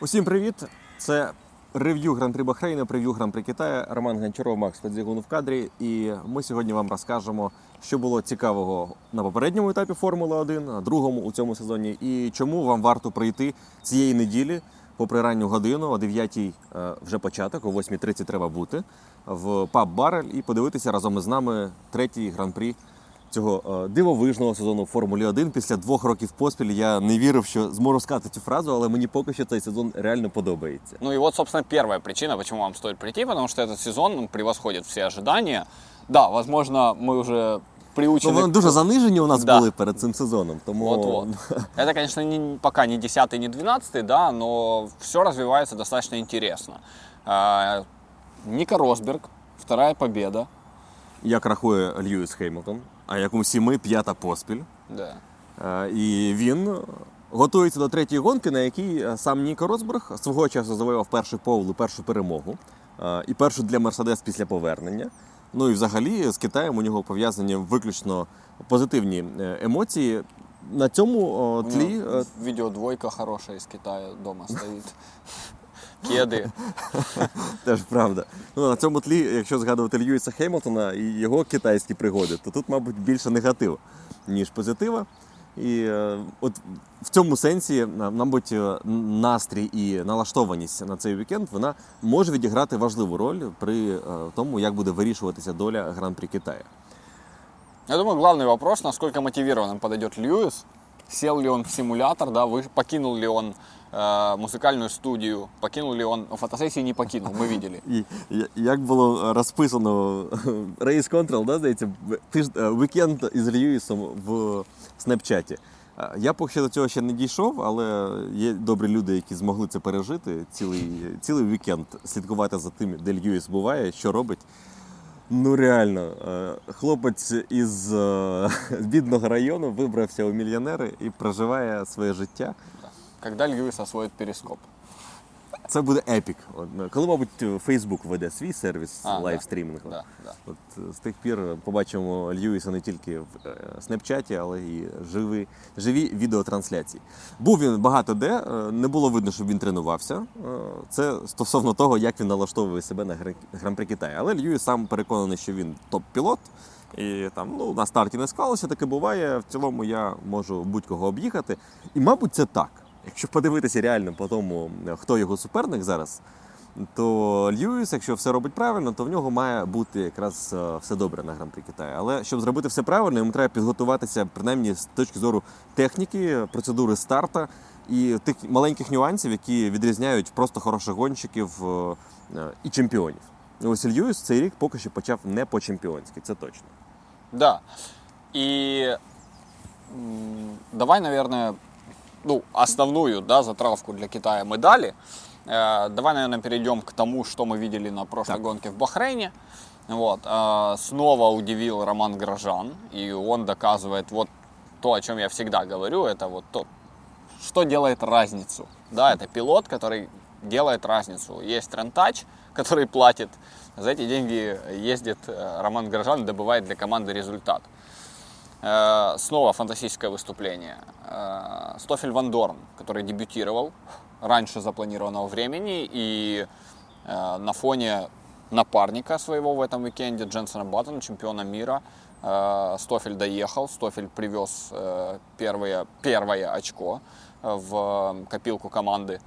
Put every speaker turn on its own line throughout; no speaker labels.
Усім привіт! Це рев'ю Гран-при Бахрейна, прев'ю Гран-при Китаю. Роман Гончаров, Макс Федзігун в кадрі. І ми сьогодні вам розкажемо, що було цікавого на попередньому етапі Формули 1, а другому у цьому сезоні, і чому вам варто прийти цієї неділі, попри ранню годину, о 9-й е, вже початок, о 8.30 треба бути в паб Барель і подивитися разом із нами третій гран-прі цього е, дивовижного сезону в Формулі 1 після двох років поспіль я не вірив, що зможу сказати цю фразу, але мені поки що цей сезон реально подобається.
Ну и вот, собственно, первая причина, почему вам стоит прийти, потому что этот сезон ну, превосходит все ожидания. Да, возможно, мы уже
Ну,
приучены...
вони дуже занижені у нас
Да.
були перед цим сезоном. Тому
Вот-вот. Это, конечно, не, пока не 10 не 12 да, но все развивается достаточно интересно. А, Ника Росберг, вторая победа.
як рахує Льюіс Хеймлтон, А як усі ми п'ята поспіль.
Да.
Е, І він готується до третьої гонки, на якій е, сам Ніко Росберг свого часу завоював перший пол і першу перемогу, е, і першу для Мерседес після повернення. Ну і взагалі з Китаєм у нього пов'язані виключно позитивні емоції. На цьому тлі
него
е,
видеодвойка хорошая из Китая дома стоит. Кеды.
Теж правда. Ну, на цьому тлі, якщо згадувати Льюіса Хеймлтона і його китайські пригоди, то тут, мабуть, більше негативу, ніж позитива. І е, от в цьому сенсі, е, мабуть, е, настрій і налаштованість на цей вікенд вона може відіграти важливу роль при е, тому, як буде вирішуватися доля гран-прі Китаю.
Я думаю, главный вопрос, насколько мотивированным подойдет Льюис. Сел ли он в симулятор, да, вы, покинул ли он э, музыкальную студию, покинул ли он, ну, фотосессии не покинул, мы видели.
І я- як було розписано Race Control, да, здається, в- тиж, е, вікенд із Льюісом в Снепчаті. Е, Я поки що до цього ще не дійшов, але є добрі люди, які змогли це пережити. Цілий, цілий вікенд слідкувати за тим, де Льюіс буває, що робить. Ну реально, е, хлопець із е, бідного району вибрався у мільйонери і проживає своє життя.
Когда Льюис освоит перископ.
Це буде епік. От, ну, Коли, мабуть, Фейсбук веде свій сервіс
А,
лайвстрімінгу.
Да, да.
От з тих пір побачимо Льюіса не тільки в Снепчаті, але і живі, живі відеотрансляції. Був він багато де, е, не було видно, щоб він тренувався. Е, Це стосовно того, як він налаштовує себе на Гран- Гран-при Китаю. Але Льюіс сам переконаний, що він топ-пілот. І там ну, на старті не склалося, таке буває. В цілому я можу будь-кого об'їхати. І, мабуть, це так. Якщо подивитися реально по тому, хто його суперник зараз, то Льюіс, якщо все робить правильно, то в нього має бути якраз е, все добре на гран-при Китаю. Але щоб зробити все правильно, йому треба підготуватися принаймні з точки зору техніки, процедури старта і тих маленьких нюансів, які відрізняють просто хороших гонщиків е, е, і чемпіонів. І Ось Льюіс цей рік поки що почав не по-чемпіонськи, це точно.
Да. М, давай, наверное, ну, основную, да, затравку для Китая мы дали. Э, давай, наверное, перейдем к тому, что мы видели на прошлой
Так.
гонке в Бахрейне. Вот. э, снова удивил Роман Грожан, и он доказывает вот то, о чем я всегда говорю, это вот то, что делает разницу. Да, это пилот, который делает разницу. Есть Трентач, который платит. За эти деньги ездит э, Роман Грожан и добывает для команды результат. Э, Снова фантастическое выступление. Э, Стофель Ван Дорн, который дебютировал раньше запланированного времени и э, на фоне напарника своего в этом уикенде Дженсона Баттона, чемпиона мира, э, Стофель доехал, Стофель привез э, первое, первое очко э, в э, копилку команды.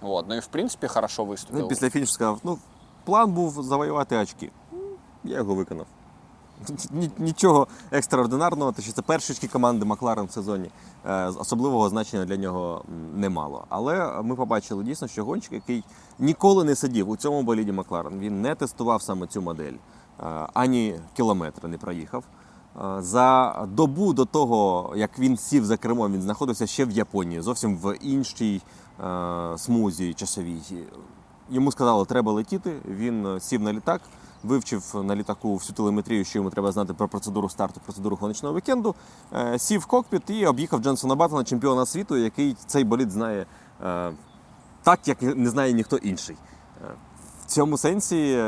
Вот. Ну и в принципе хорошо выступил.
Ну, після фінішу сказав: ну, план був завоювати очки. Я його виконав. Ні- Нічого екстраординарного, тому що це перші команди Макларен в сезоні. Е, Особливого значення для нього м, немало. Але ми побачили дійсно, що гонщик, який ніколи не сидів у цьому боліді Макларен, він не тестував саме цю модель, е, ані кілометра не проїхав. Е, За добу до того, як він сів за кермом, він знаходився ще в Японії, зовсім в іншій смузі часовій. Йому сказали, треба летіти. Він сів на літак, вивчив на літаку всю телеметрію, що йому треба знати про процедуру старту, процедуру гоночного вікенду. е, Сів в кокпіт і об'їхав Дженсона Баттона, чемпіона світу, який цей болід знає е, так, як не знає ніхто інший. Е, В цьому сенсі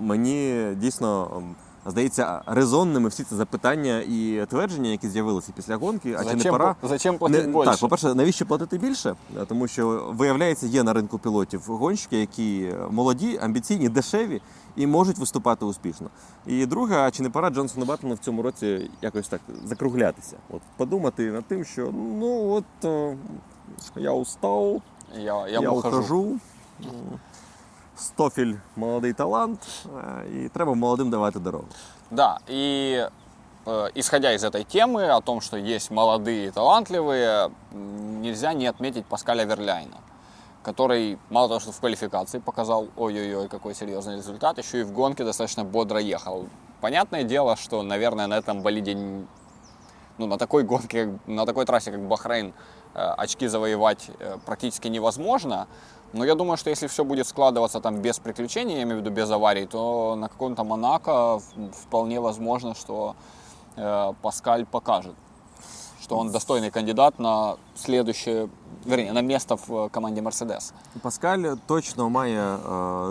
мені дійсно здається, резонними всі ці запитання і твердження, які з'явилися після гонки. А чи не пора
зачем платить
не,
больше?
Так, по-перше, навіщо платити більше? Е, Тому що виявляється, є на ринку пілотів гонщики, які молоді, амбіційні, дешеві і можуть виступати успішно. І друге, а чи не пора Джонсону Баттону в цьому році якось так закруглятися? От подумати над тим, що ну от е, я устав,
я,
я,
я, ухожу.
ухожу. М, Стофіль молодий талант, і треба молодим давати дорогу.
Да, и э, исходя из этой темы о том, что есть молодые и талантливые, нельзя не отметить Паскаля Верляйна, который мало того, что в квалификации показал ой-ой-ой, какой серьезный результат, еще и в гонке достаточно бодро ехал. Понятное дело, что, наверное, на этом болиде, ну, на такой гонке, на такой трассе, как Бахрейн, очки завоевать практически невозможно. Но я думаю, что если все будет складываться там без приключений, я имею в виду без аварий, то на каком-то Монако в- вполне возможно, что э, Паскаль покажет, что он достойный кандидат на следующее, вернее, на место в э, команде Мерседес.
Паскаль точно має е,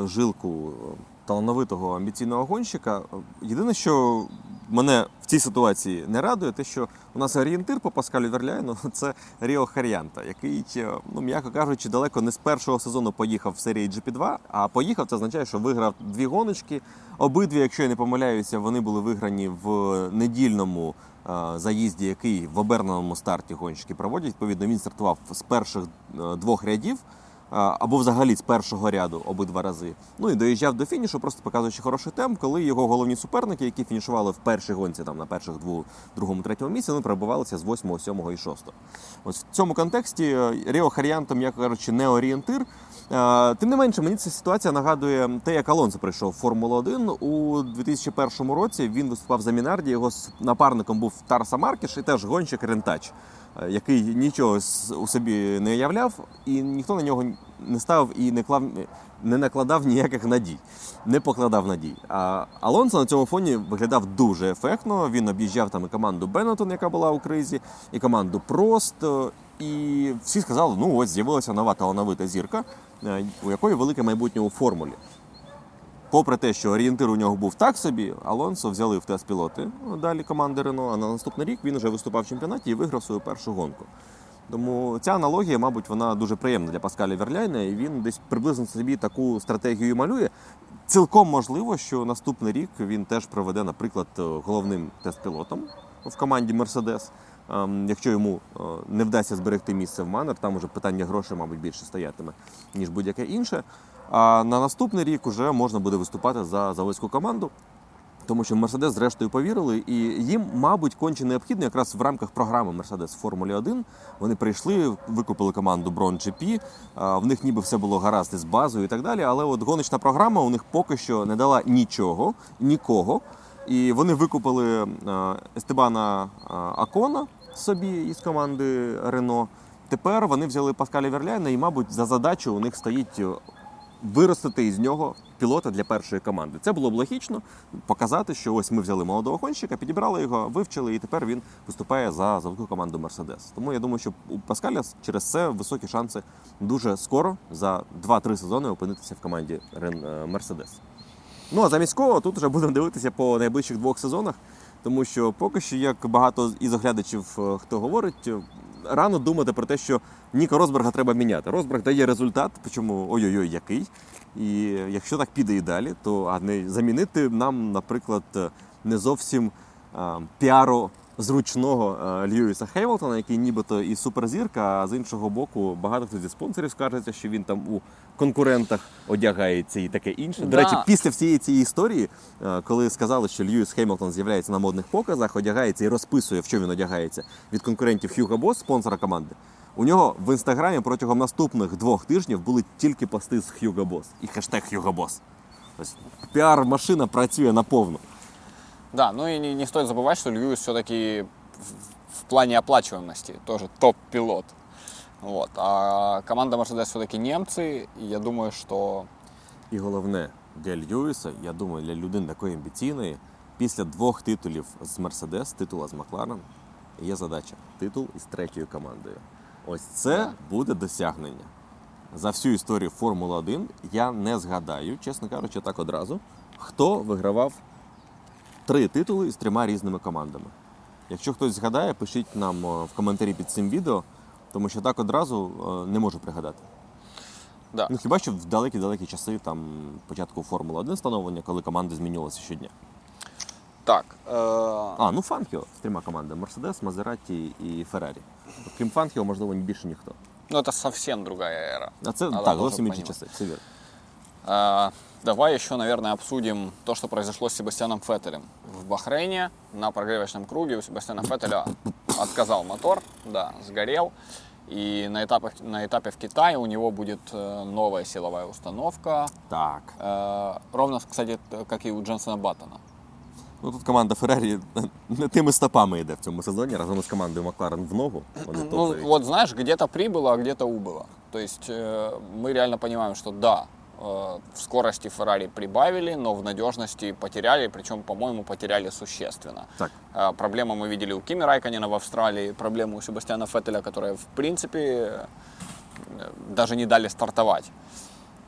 жилку е, талановитого амбіційного гонщика. Єдине, що мене в цій ситуації не радує, те, що у нас орієнтир по Паскалю Верляйну це Ріо Хар'янта, який, ну м'яко кажучи, далеко не з першого сезону поїхав в серії GP2, а поїхав це означає, що виграв дві гоночки. Обидві, якщо я не помиляюся, вони були виграні в недільному е, заїзді, який в оберненому старті гонщики проводять. Відповідно, він стартував з перших е, двох рядів. Або взагалі з першого ряду обидва рази. Ну і доїжджав до фінішу, просто показуючи хороший темп, коли його головні суперники, які фінішували в першій гонці, там на перших дву, другому, третьому місці, вони перебувалися з восьмого, сьомого і шостого. Ось в цьому контексті е, Ріо Хар'янто, м'яко кажучи, не орієнтир. Е, Тим не менше, мені ця ситуація нагадує те, як Алонсо прийшов в Формулу 1 у 2001 році. Він виступав за Мінарді. Його напарником був Тарса Маркіш і теж гонщик рентач, який нічого у собі не являв, і ніхто на нього не ставив і не клав. Не накладав ніяких надій, не покладав надій. А Алонсо на цьому фоні виглядав дуже ефектно. Він об'їжджав там і команду Беннетон, яка була у кризі, і команду Прост. І всі сказали: ну ось з'явилася нова талановита зірка, е, у якої велике майбутнє у формулі. Попри те, що орієнтир у нього був так собі, Алонсо взяли в тест пілоти далі команди Рено. А на наступний рік він вже виступав в чемпіонаті і виграв свою першу гонку. Тому ця аналогія, мабуть, вона дуже приємна для Паскаля Верляйна, і він десь приблизно собі таку стратегію малює. Цілком можливо, що наступний рік він теж проведе, наприклад, головним тест-пілотом в команді Мерседес. Ем, Якщо йому е, не вдасться зберегти місце в Манер, там уже питання грошей, мабуть, більше стоятиме, ніж будь-яке інше. А на наступний рік вже можна буде виступати за заводську команду. Тому що Мерседес зрештою повірили, і їм, мабуть, конче необхідно якраз в рамках програми Мерседес Формулі 1. Вони прийшли, викупили команду Брон GP, В них ніби все було гаразд із базою і так далі. Але от гоночна програма у них поки що не дала нічого, нікого. І вони викупили Естебана Акона собі із команди Рено. Тепер вони взяли Паскаля Верляйна, і, мабуть, за задачу у них стоїть виростити із нього пілота для першої команди. Це було б логічно показати, що ось ми взяли молодого гонщика, підібрали його, вивчили, і тепер він виступає за заводську команду Мерседес. Тому я думаю, що у Паскаля через це високі шанси дуже скоро за 2-3 сезони опинитися в команді е, Мерседес. Ну а замість кого тут вже будемо дивитися по найближчих двох сезонах, тому що поки що, як багато із оглядачів е, хто говорить, рано думати про те, що Ніка Розберга треба міняти. Розберг дає результат, причому ой-ой-ой, який. І якщо так піде і далі, то а не замінити нам, наприклад, не зовсім піаро зручного е, Льюіса Хеймлтона, який нібито і суперзірка, а з іншого боку, багато хто зі спонсорів скаржиться, що він там у конкурентах одягається і таке інше. До речі, після всієї цієї історії, е, коли сказали, що Льюіс Хеймлтон з'являється на модних показах, одягається і розписує, в що він одягається від конкурентів Hugo Boss, спонсора команди. У нього в інстаграмі протягом наступних двох тижнів були тільки пости з Hugo Boss і хештег Hugo Boss. Тобто піар-машина працює наповну.
Да, ну и не, не стоит забывать, что Льюис все-таки в, в плане оплачиваемости тоже топ-пилот. Вот. А команда Мерседес все-таки немцы, и я думаю, что
І головне для Льюіса, я думаю, для людини такої амбіційної, після двох титулів з Мерседес, титула з Макларен, є задача титул із третьою командою. Ось це буде досягнення. За всю історію Формули 1 я не згадаю, чесно кажучи, так одразу, хто вигравав три титули з трьома різними командами. Якщо хтось згадає, пишіть нам е, в коментарі під цим відео, тому що так одразу е, не можу пригадати.
Да.
Ну хіба що в далекі-далекі часи, там початку Формули 1 становлення, коли команди змінювалися щодня.
Так, э,
А, ну Фанкіо з трьома командами: Мерседес, Мазераті і Феррарі. Крім Фанкіо, можливо, більше ніхто.
ну это совсем другая эра.
А це
Надо
так,
тоже
зовсім інші
понимать.
часи. Все вірно.
А, Давай еще, наверное, обсудим то, что произошло с Себастьяном Феттелем. В Бахрейне на прогревочном круге у Себастьяна Феттеля отказал мотор, да, сгорел. И на этапе, на этапе в Китае у него будет э, новая силовая установка.
Так.
Э, Ровно, кстати, т- как и у Дженсона Баттона.
Ну тут команда Феррарі не тими стопами йде в цьому сезоні разом із командою Макларен в ногу. Вони
Ну,
топають.
вот знаешь, где-то прибыло, а где-то убыло. То есть э, мы реально понимаем, что да, э, в скорости Феррари прибавили, но в надежности потеряли, причем, по-моему, потеряли существенно.
Так.
Э, Проблемы мы видели у Кими Райконена в Австралии, проблемы у Себастьяна Феттеля, которые, в принципе, э, даже не дали стартовать.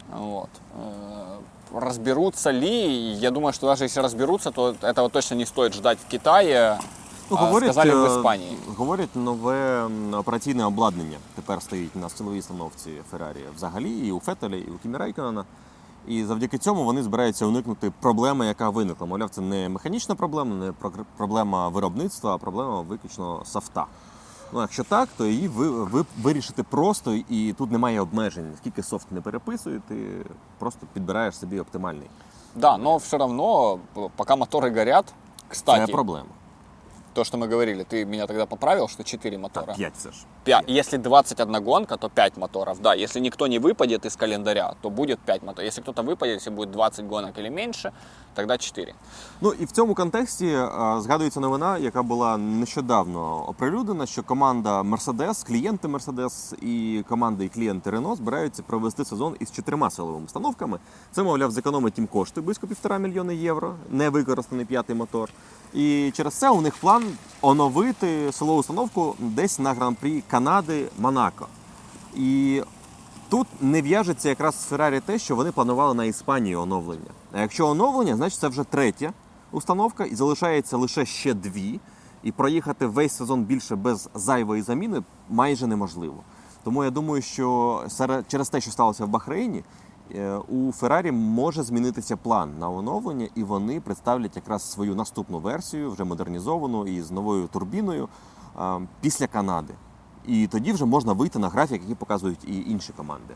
Вот. Э, Разберутся ли? Я думаю, что даже если разберутся, то этого точно не стоит ждать в Китае.
Ну, говорять,
сказали в
е,
Іспанії.
Говорять, нове операційне обладнання тепер стоїть на силовій установці Феррарі взагалі, і у Феттеля, і у Кімі Райконена. І завдяки цьому вони збираються уникнути проблеми, яка виникла. Мовляв, це не механічна проблема, не проблема виробництва, а проблема виключно софта. Ну, якщо так, то її ви, ви вирішите просто, і тут немає обмежень. Скільки софт не переписує, ти просто підбираєш собі оптимальний.
Да, но все равно, п- пока моторы горят,
Це проблема
то, что мы говорили, ты меня тогда поправил, что 4 мотора.
Так, 5 все ж.
Пя- Если 21 гонка, то 5 моторов. Да, если никто не выпадет из календаря, то будет 5 моторов. Если кто-то выпадет, если будет 20 гонок или меньше, тогда 4.
Ну і в цьому контексті е, згадується новина, яка була нещодавно оприлюднена, що команда Mercedes, клієнти Mercedes і команди і клієнти Renault збираються провести сезон із чотирма силовими установками. Це, мовляв, зекономить їм кошти близько півтора мільйони євро, невикористаний п'ятий мотор. І через це у них план оновити силову установку десь на гран-прі Канади Монако. І Тут не в'яжеться якраз з Феррарі те, що вони планували на Іспанії оновлення. А якщо оновлення, значить це вже третя установка, і залишається лише ще дві. І проїхати весь сезон більше без зайвої заміни майже неможливо. Тому я думаю, що через те, що сталося в Бахрейні, у Феррарі може змінитися план на оновлення, і вони представлять якраз свою наступну версію, вже модернізовану і з новою турбіною е, після Канади. І тоді вже можна вийти на графік, який показують і інші команди,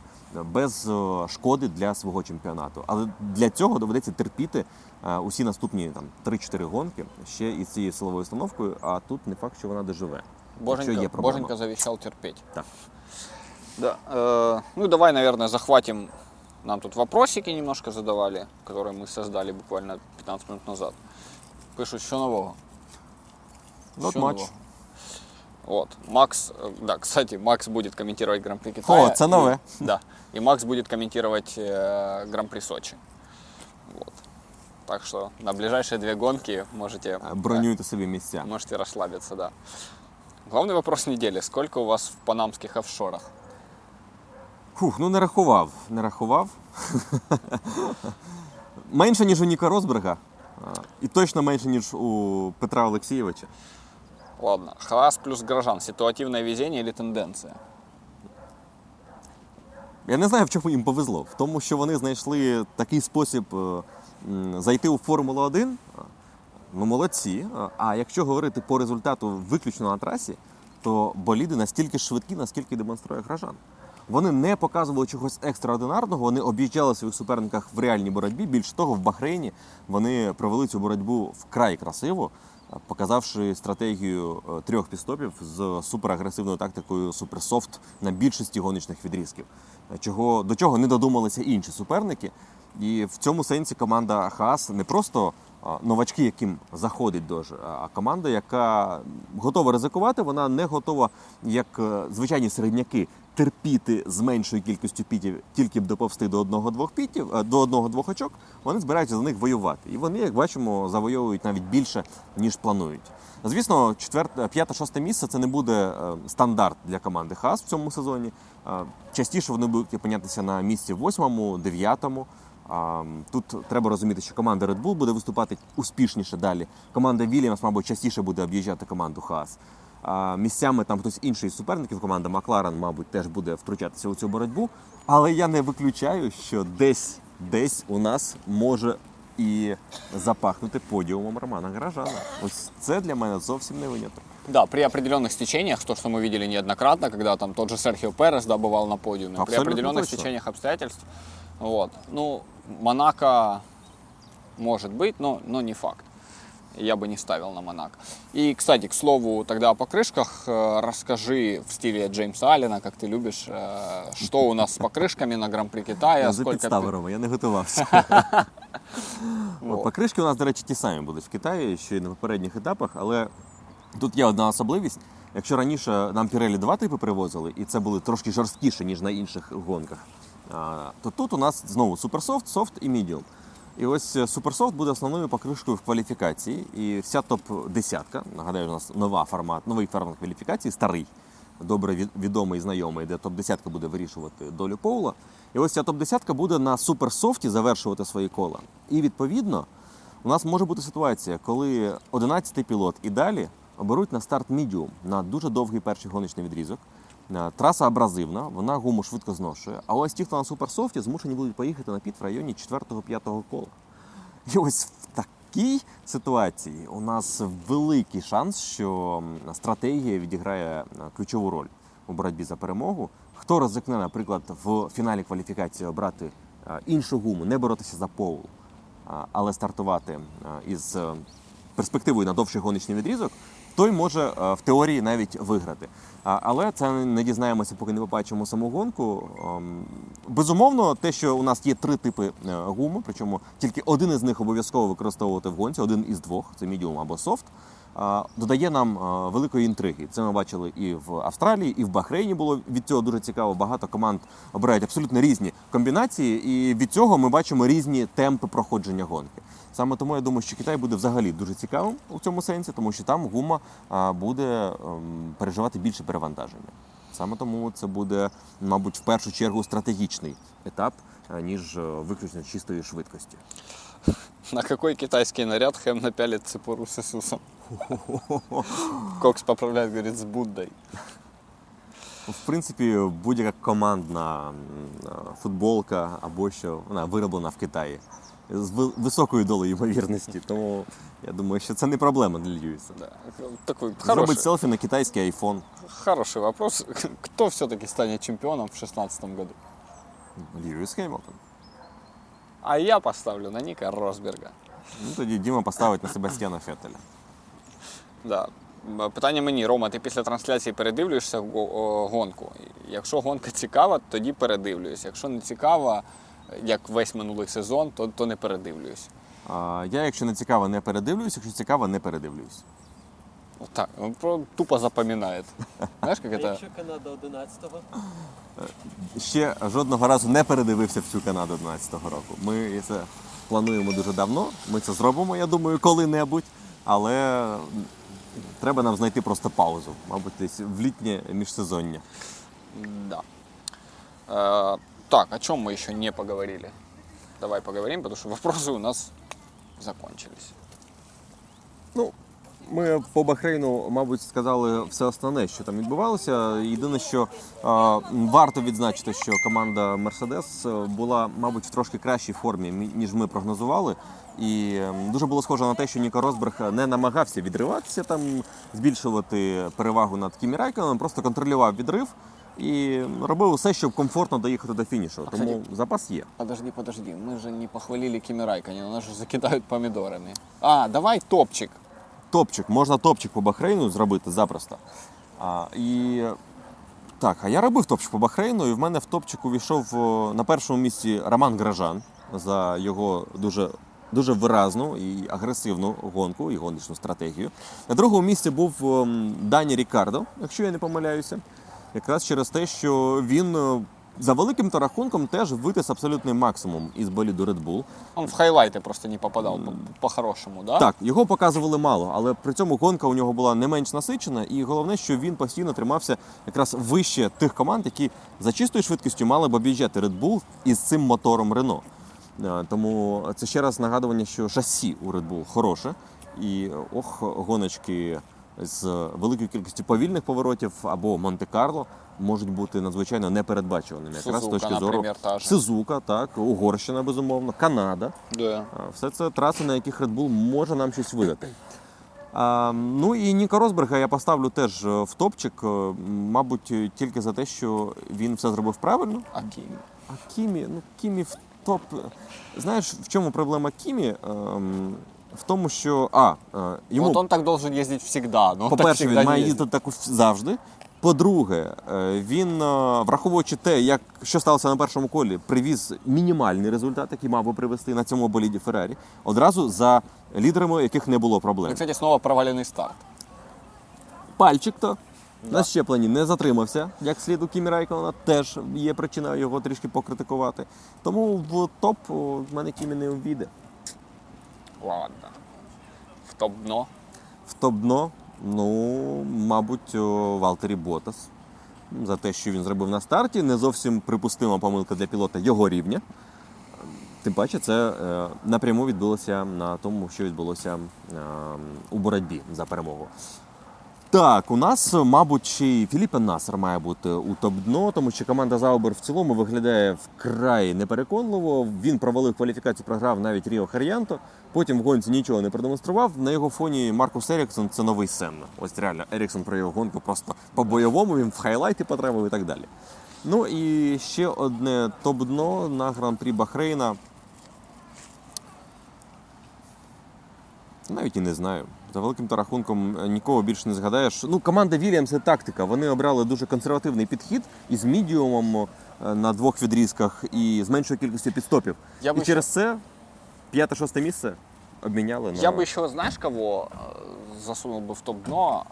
без е, шкоди для свого чемпіонату. Але для цього доведеться терпіти е, усі наступні там 3-4 гонки ще із цією силовою установкою, а тут не факт, що вона доживе.
Боженька,
є.
Боженька завещал терпеть.
Так.
Да. э, ну, давай, наверное, захватим. Нам тут вопросики немножко задавали, которые мы создали буквально 15 минут назад. Пишут, що нового.
Not
Що
much.
нового? Вот. Макс, э, да, кстати, Макс будет комментировать Гран-при Китая.
О, це нове.
И- да. И Макс будет комментировать э, Гран-при Сочи. Вот. Так что на ближайшие две гонки можете,
Е, Бронюйте собі місця.
можете расслабиться, да. Главный вопрос недели. Сколько у вас в панамских офшорах?
Фух, ну не рахував. Не рахував. менше, ніж у Ніка Росберга. а, І точно менше, ніж у Петра Олексійовича.
Ладно. Хаас плюс горожан. Ситуативное везение или тенденция?
Я не знаю, в чому їм повезло. В тому, що вони знайшли такий спосіб е, зайти у Формулу 1. Ну, молодці. А якщо говорити по результату виключно на трасі, то боліди настільки швидкі, наскільки демонструє гражан. Вони не показували чогось екстраординарного, вони об'їжджали своїх суперниках в реальній боротьбі. Більш того, в Бахрейні вони провели цю боротьбу вкрай красиво, показавши стратегію е, трьох підстопів з суперагресивною тактикою суперсофт на більшості гоночних відрізків, е, чого до чого не додумалися інші суперники. І в цьому сенсі команда Хаас не просто новачки, яким заходить дощ, а команда, яка готова ризикувати, вона не готова, як е, звичайні середняки, терпіти з меншою кількістю пітів, тільки б доповсти до одного-двох пітів, е, до одного-двох очок. Вони збираються за них воювати. І вони, як бачимо, завойовують навіть більше, ніж планують. Звісно, четверте, п'яте, шосте місце це не буде е, стандарт для команди Хас в цьому сезоні. Частіше вони будуть опинятися на місці восьмому, дев'ятому. А, Тут треба розуміти, що команда Red Bull буде виступати працювати успішніше далі. Команда Вільямс, мабуть, частіше буде об'їжджати команду Хаас. А місцями там хтось інший з суперників, команда Макларен, мабуть, теж буде втручатися у цю боротьбу. Але я не виключаю, що десь, десь у нас може і запахнути подіумом Романа Гражана. Ось це для мене зовсім не виняток.
Да, при определенных стечениях, то, что мы видели неоднократно, когда там тот же Серхио Перес да, бывал на подиуме, при
Абсолютно
определенных
точно.
стечениях обстоятельств. Вот. Ну, Монако может быть, но, но не факт. Я бы не ставил на Монако. И, кстати, к слову, тогда о покрышках э, расскажи в стиле Джеймса Аллена, как ты любишь, э, что у нас с покрышками на Гран-при Китая,
Я за
сколько
підстави, Рома, я не готувався.
Вот.
От, покришки у нас, до речі, ті самі будуть в Китаї, що й на попередніх етапах, але тут є одна особливість. Якщо раніше нам Pirelli два типи привозили, і це були трошки жорсткіше, ніж на інших гонках, а, то тут у нас знову суперсофт, софт і medium. І ось суперсофт буде основною покришкою в кваліфікації. І вся топ-десятка, нагадаю, у нас нова формат, новий формат кваліфікації, старий, добре відомий знайомий, де топ-десятка буде вирішувати долю Поула. І ось ця топ-десятка буде на суперсофті завершувати свої кола. І відповідно у нас може бути ситуація, коли 11-й пілот і далі оберуть на старт мідіум на дуже довгий перший гоночний відрізок. Е, Траса абразивна, вона гуму швидко зношує. А ось ті, хто на суперсофті, змушені будуть поїхати на піт в районі 4-5 кола. І ось в такій ситуації у нас великий шанс, що стратегія відіграє е, ключову роль у боротьбі за перемогу. Хто ризикне, наприклад, в фіналі кваліфікації обрати е, іншу гуму, не боротися за поул, а, але стартувати із перспективою на довший гоночний відрізок, той може е, в теорії навіть виграти. Але це не дізнаємося, поки не побачимо саму гонку. Ем, Безумовно, те, що у нас є три типи е, гуми, причому тільки один із них обов'язково використовувати в гонці, один із двох це мідіум або софт. Додає нам е, великої інтриги. Це ми бачили і в Австралії, і в Бахрейні було від цього дуже цікаво. Багато команд обирають абсолютно різні комбінації, і від цього ми бачимо різні темпи проходження гонки. Саме тому я думаю, що Китай буде взагалі дуже цікавим у цьому сенсі, тому що там гума буде ем, переживати більше перевантаження. Саме тому це буде, мабуть, в першу чергу стратегічний етап, ніж е, виключно чистої швидкості.
На какой китайский наряд Хэм напялит цепуру с Иисусом? Кокс поправляет, говорит, с Буддой.
В принципі, будь-яка командна м, е, футболка або що вона вироблена в Китаї з ви- високою долею ймовірності. Тому я думаю, що це не проблема для Льюіса.
Да. Такой хороший,
Зробить селфі на китайський айфон.
хороший вопрос. Кто все-таки станет чемпионом в 2016 году?
Льюіс Хеймлтон.
А я поставлю на Ника Росберга.
Ну тоді Діма поставить на Себастьяна Феттеля.
Да. Питання мені, Рома, ти після трансляції передивлюєшся гонку. Якщо гонка цікава, тоді передивлююсь. Якщо не цікава, як весь минулий сезон, то, то не передивлююсь.
А, я, якщо не цікаво, не передивлююсь, якщо цікаво, не передивлююсь.
Вот так, он про- тупо запоминает. Знаешь, как
А
это?
якщо Канада 11-го?
Ще жодного разу не передивився всю Канаду 12-го року. Ми це плануємо дуже давно. Ми це зробимо, я думаю, коли-небудь. Але треба нам знайти просто паузу, мабуть, десь в літнє міжсезоння.
Да. Э, так, о чем мы еще не поговорили? Давай поговорим, потому что вопросы у нас закончились.
Ну, ми по Бахрейну, мабуть, сказали все основне, що там відбувалося. Єдине, що е, варто відзначити, що команда Мерседес була, мабуть, в трошки кращій формі, ніж ми прогнозували. І дуже було схоже на те, що Ніко Росберг не намагався відриватися, там збільшувати перевагу над Кімі Райконом, просто контролював відрив і робив усе, щоб комфортно доїхати до фінішу.
А,
Тому
кстати,
запас є.
Подожди, подожди, мы же не похвалили Кими Райконена, нас же закидают помидорами. А, давай топчик.
Топчик, можна топчик по Бахрейну зробити запросто. А, і так, а я робив топчик по Бахрейну, і в мене в топчик увійшов на першому місці Роман Гражан за його дуже. Дуже виразну і агресивну гонку і гоночну стратегію. На другому місці був ем, Дані Рікардо, якщо я не помиляюся, якраз через те, що він е, за великим то рахунком теж витис абсолютний максимум із боліду Red Bull.
Он в хайлайты просто не попадал по- по-хорошему, да?
Так, його показували мало, але при цьому гонка у нього була не менш насичена, і головне, що він постійно тримався якраз вище тих команд, які за чистою швидкістю мали б об'їжджати Red Bull із цим мотором Renault. Е, Тому це ще раз нагадування, що шасі у Red Bull хороше, і ох, гоночки з великою кількістю повільних поворотів або Монте-Карло можуть бути надзвичайно непередбачуваними. Якраз з точки зору
наприклад, та ж.
Сузука, так, Угорщина, безумовно, Канада.
Да.
Все це траси, на яких Red Bull може нам щось видати. А, ну і Ніка Росберга я поставлю теж е, в топчик, е, мабуть, тільки за те, що він все зробив правильно.
А Кими?
А Кімі, ну Кімі в топ. Знаєш, в чому проблема Кімі? Ем, в тому, що а, е, йому,
Вот он так должен. Но он так
по-перше, він має їздити так завжди. По-друге, е, він, е, враховуючи те, як що сталося на першому колі, привіз мінімальний результат, який мав би привести на цьому боліді Феррарі, одразу за лідерами, яких не було проблем.
кстати, снова проваленный старт.
Пальчик то на щепленні не затримався, як слід у Кімі Райкона, теж є причина його трішки покритикувати. Тому в топ о, в мене Кімі не увійде.
Ладно. В топ-дно.
В топ-дно, ну, мабуть, Валтері Ботас. За те, що він зробив на старті, не зовсім припустима помилка для пілота його рівня. Тим паче, це е, напряму відбулося на тому, що відбулося е, у боротьбі за перемогу. Так, у нас, мабуть, ще й Філіппе Насер має бути у топ-дно, тому що команда Заубер в цілому виглядає вкрай непереконливо. Він провалив кваліфікацію, програв навіть Ріо Хар'янто. Потім в гонці нічого не продемонстрував. На його фоні Маркус Еріксон це новий Сенна. Ось реально Еріксон про його гонку просто по-бойовому, він в хайлайти потрапив і так далі. Ну і ще одне топ-дно на гран-прі Бахрейна. Навіть і не знаю. За великим то рахунком е, нікого більше не згадаєш. Ну, команда Вільямс це тактика. Вони обрали дуже консервативний підхід із мідіумом е, на двох відрізках і з меншою кількістю підстопів.
Я
і
би
через це п'яте-шосте місце обміняли на
Я бы еще, знаешь, кого э, засунул бы в топ-дно?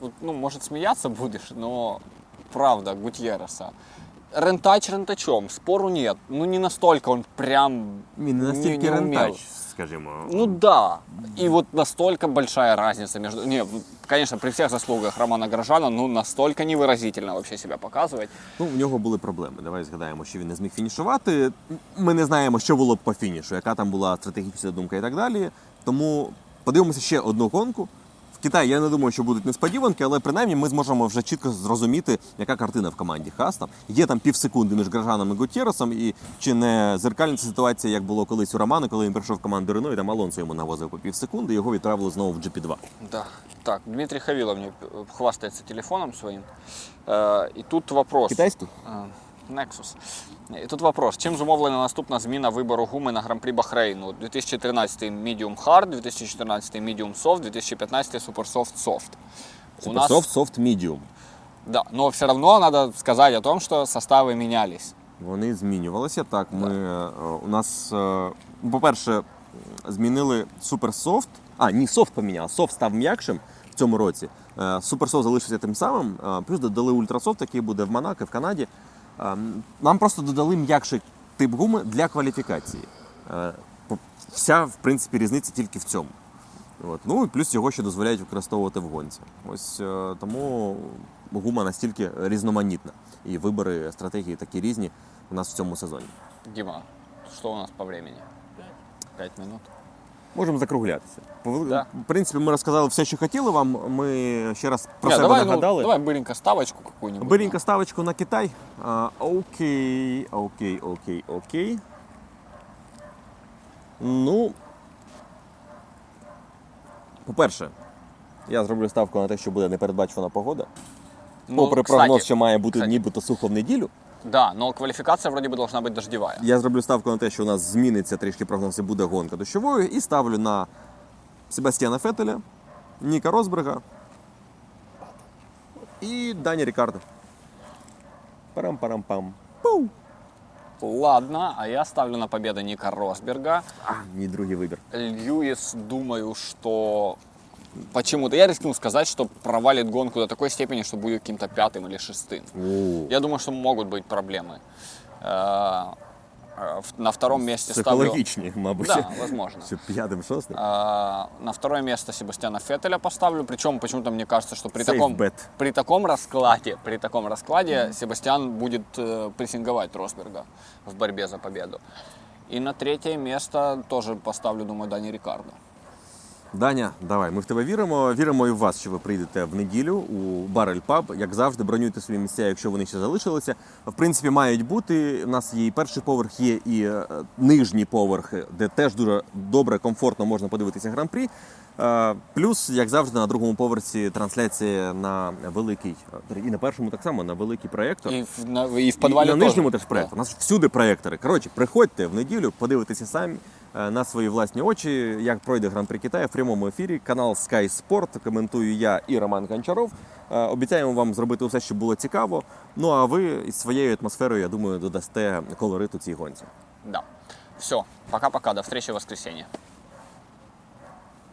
Вот, Ну, может, смеяться будешь, но правда, Гутьерреса. Рентач рентачом, спору нет. Ну, не настолько он прям
не настільки
не умел.
рентач, скажімо.
Ну да. И вот настолько большая разница между... Не, ну, конечно, при всех заслугах Романа Грожана, ну, настолько невыразительно вообще себя показывать.
Ну, в нього були проблеми. Давай згадаємо, що він не зміг фінішувати. Ми не знаємо, що було б по фінішу, яка там була стратегічна думка і так далі. Тому подивимося ще одну гонку. В Китаї я не думаю, що будуть несподіванки, але принаймні ми зможемо вже чітко зрозуміти, яка картина в команді Хас. Там є там пів секунди між Гражаном і Гутєросом, і чи не зеркальна ситуація, як було колись у Романа, коли він прийшов в команду Рено, і там Алонсо йому навозив по пів секунди, його відправили знову в GP2.
Да. Так, Дмитрий Хавилов мне хвастается телефоном своим. Э, И тут вопрос.
Китайський?
Nexus. І тут вопрос: чим зумовлена наступна зміна вибору гуми на гран-прі Бахрейну? 2013 Medium Hard, 2014 Medium Soft, 2015 Super Soft Soft. У нас,
Soft, soft, medium.
да, но все равно надо сказать о том, что составы менялись.
Вони змінювалися. Так, ми е, у нас, е, по-перше, змінили суперсофт. А, ні, софт поміняв. Софт став м'якшим в цьому році. Суперсофт залишився тим самим. е, Плюс додали ультрасофт, який буде в Монако, в Канаді. Е, Нам просто додали м'якший тип гуми для кваліфікації. Е, Вся, в принципі, різниця тільки в цьому. От. Ну і плюс його ще дозволяють використовувати в гонці. Ось е, тому гума настільки різноманітна. І вибори стратегії такі різні у нас в цьому сезоні.
Дима, что у нас по времени? Пять минут.
Можемо закруглятися.
Да.
В принципі, ми розказали все, що хотіли вам. Ми ще раз про
Не,
себе
давай, ну,
нагадали.
давай быренько ставочку какую-нибудь.
Берінька ставочку на Китай. А, окей, окей, окей, окей. Ну. По-перше, я зроблю ставку на те, що буде непередбачувана погода.
Ну,
Попри
кстати,
прогноз, що має бути
кстати.
нібито сухо в неділю.
Да, но квалификация вроде бы должна быть дождевая.
Я зроблю ставку на те, що у нас зміниться трішки прогноз і буде гонка дощовою, і ставлю на Себастьяна Фетеля, Ніка Росберга і Дані Рікардо. Парам-парам-пам. Пу!
Ладно, а я ставлю на победу Ника Росберга.
А, мій другий вибір.
Льюис, думаю, что почему-то я рискну сказать, что провалит гонку до такой степени, что будет каким-то пятым или шестым.
О,
Я думаю, что могут быть проблемы. Э, э, На втором месте ставлю...
Мабуть.
Да, возможно.
Що п'ятим, шостим.
А, На второе место Себастьяна Феттеля поставлю. Причем почему-то мне кажется, что при
Safe
таком,
bet.
при таком раскладе, при таком раскладе Себастьян будет э, прессинговать Росберга в борьбе за победу. И на третье место тоже поставлю, думаю, Дани Рикардо.
Даня, давай, ми в тебе віримо. Віримо і в вас, що ви прийдете в неділю у Барель Паб. Як завжди, бронюйте свої місця, якщо вони ще залишилися. В принципі, мають бути. У нас є і перший поверх, є і е, нижній поверх, де теж дуже добре, комфортно можна подивитися гран-прі. Е, Плюс, як завжди, на другому поверсі трансляція на великий е, і на першому так само на великий проєктор.
И в, на- и в подвале
І на нижньому теж проєктор. У нас всюди проєктори. Коротше, приходьте в неділю, подивитися самі на свої власні очі, як пройде гран-при Китаю в прямому ефірі. Канал Sky Sport. Коментую я і Роман Гончаров. Е, Обіцяємо вам зробити все, що було цікаво. Ну а ви із своєю атмосферою, я думаю, додасте колориту цій гонці.
Да. Все. Пока-пока. До встречи в воскресенье.